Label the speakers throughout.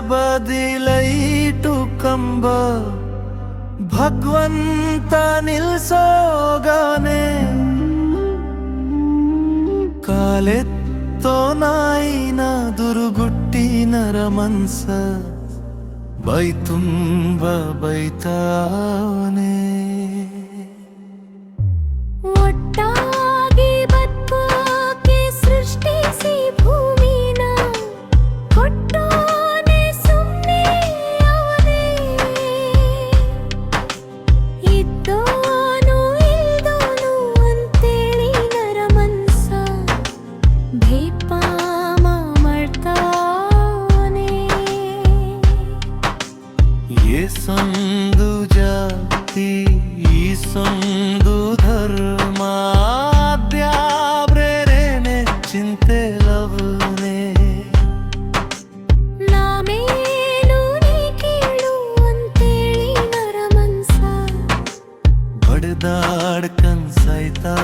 Speaker 1: ಬದಿಲೈಟು ಕಂಬ. ಭಗವಂತ ನಿಲ್ಸೋಗಾನೆ ಕಾಲೆತ್ತೋ ನಾಯಿನ ದುರುಗುಟ್ಟಿನರ ಮನ್ಸ. ಬೈ ತುಂಬ ಈ ಸಂದು ಧರ್ಮ ದ್ಯಾಬ್ರೇನೆ ಚಿಂತೆ ಲವನೆ
Speaker 2: ನಾಮೇನು ನೀ ಕೇಳು ಅಂತೇಳಿ ನರ ಮನ್ಸ
Speaker 1: ಬಡ್ದಾಡ್ ಕನ್ಸೈತಾನೆ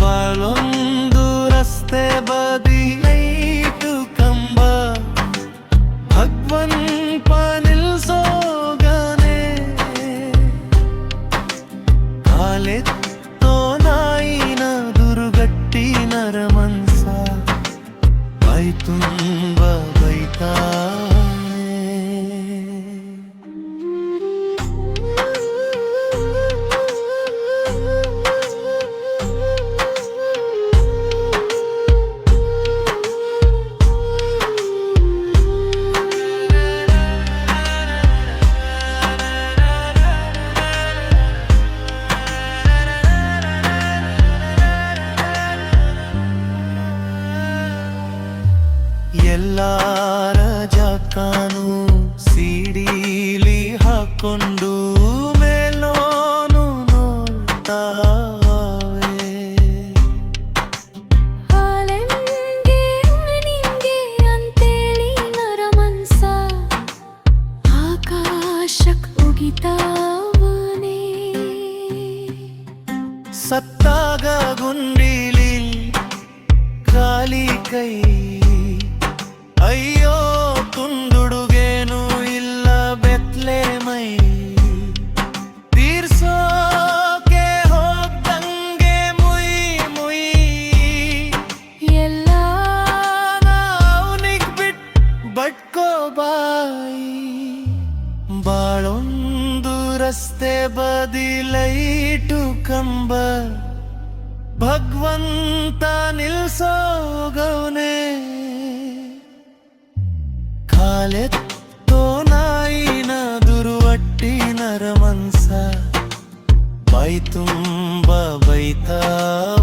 Speaker 1: ಬಾಳೊಂದು ಜಾಕಾನು ಸಿಡಿಲಿ ಹಾಕೊಂಡು ಮೇಲೋನು ನೋಡ್ತಾವೆ
Speaker 2: ಹಾಲೆಂಗೆ ನಿಂಗೆ ಅಂತೇಳಿ ನರ ಮನ್ಸ. ಆಕಾಶಕ್ ಉಗಿತಾವನೆ.
Speaker 1: ಸತ್ತಾಗ ಗುಂಡಿಲಿ ಖಾಲಿ ಕೈ ಅಯ್ಯೋ ತುಂಡುಡುಗೇನು ಇಲ್ಲ ಬೆತ್ಲೆ ಮೈ. ತೀರ್ಸೋಕೆ ಹೋಗ್ದಂಗೆ ಮುಯಿ ಮುಯಿ.
Speaker 2: ಎಲ್ಲ
Speaker 1: ಅವನಿಗ್ ಬಿಟ್ ಬಟ್ಕೋ ಬಾಯಿ. ಬಾಳೊಂದು ರಸ್ತೆ ಬದಿಲೈಟು ಕಂಬ. ಭಗವಂತ ನಿಲ್ಸೋಗವನೆ ಕಾಲೆತ್ತೋ ನಾಯಿನ ದುರುವಟ್ಟಿನರ ಮನ್ಸ ಬೈ ತುಂಬ ಬೈತಾವ